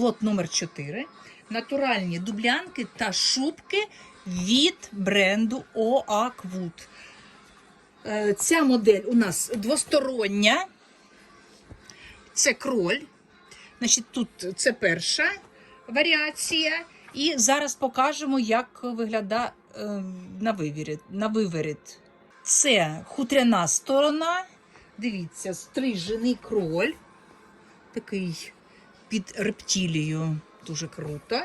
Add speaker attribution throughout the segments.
Speaker 1: Лот номер 4 Натуральні дублянки та шубки від бренду Oakwood. Е, Ця модель у нас двостороння. Це кроль. Значить, тут це перша варіація. І зараз покажемо, як виглядає е, на виворіт. На виворіт. Це хутряна сторона. Дивіться, стрижений кроль. Такий під рептилію. Дуже круто.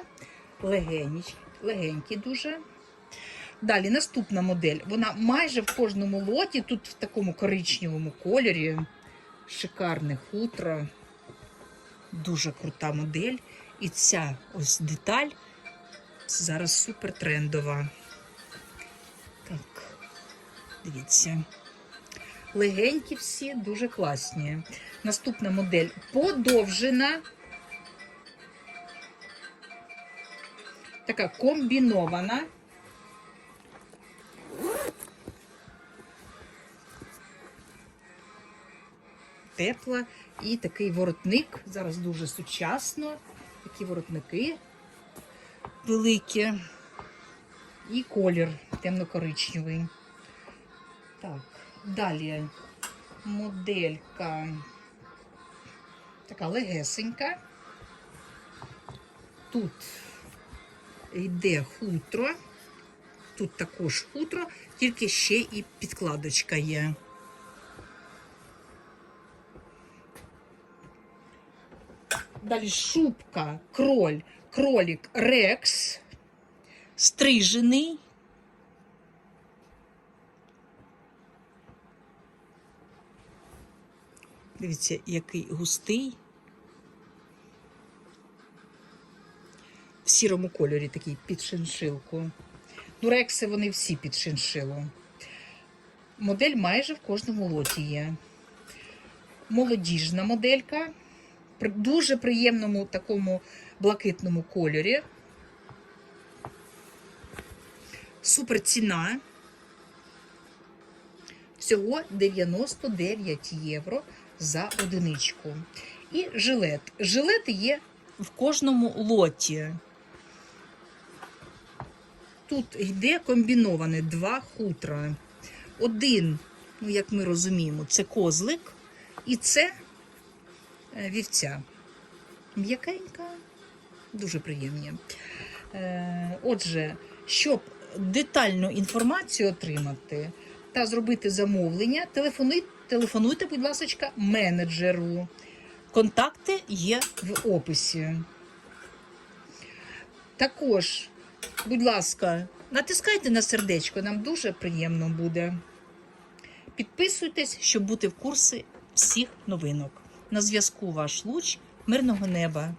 Speaker 1: Легенький, легенький дуже. Далі наступна модель. Вона майже в кожному лоті, тут в такому коричневому кольорі. Шикарне хутро. Дуже крута модель. І ця ось деталь зараз супер трендова. Так, дивіться. Легенькі всі, дуже класні. Наступна модель подовжена. Така комбінована. Тепла і такий воротник. Зараз дуже сучасно. Такі воротники великі. І колір темно-коричневий. Так, далі моделька така легесенька. Тут йде хутро. Тут також хутро, тільки ще і підкладочка є. Далі шубка, кроль, кролік Рекс, стрижений. Дивіться, який густий. Сірому кольорі такий під шиншилку. Ну, рекси вони всі під шиншилу. Модель майже в кожному лоті є. Молодіжна моделька. При дуже приємному такому блакитному кольорі. Супер ціна. Всього 99 євро за одиничку. І жилет. Жилет є в кожному лоті. Тут йде комбіноване два хутра. Один, ну як ми розуміємо, це козлик, і це е, вівця. М'якенька, дуже приємні. Е, Отже, щоб детальну інформацію отримати та зробити замовлення, телефонуйте, телефонуйте, будь ласка, менеджеру. Контакти є в описі. Також, будь ласка, натискайте на сердечко, нам дуже приємно буде. Підписуйтесь, щоб бути в курсі всіх новинок. На зв'язку ваш луч мирного неба.